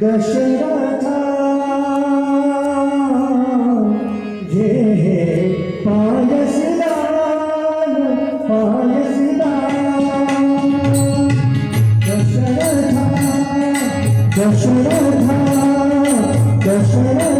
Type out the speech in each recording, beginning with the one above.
দশরথা যে পায়সদান পায়সদান দশরথা দশরথা দশরথা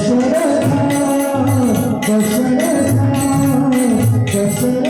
Kashmir, Kashmir, Kashmir,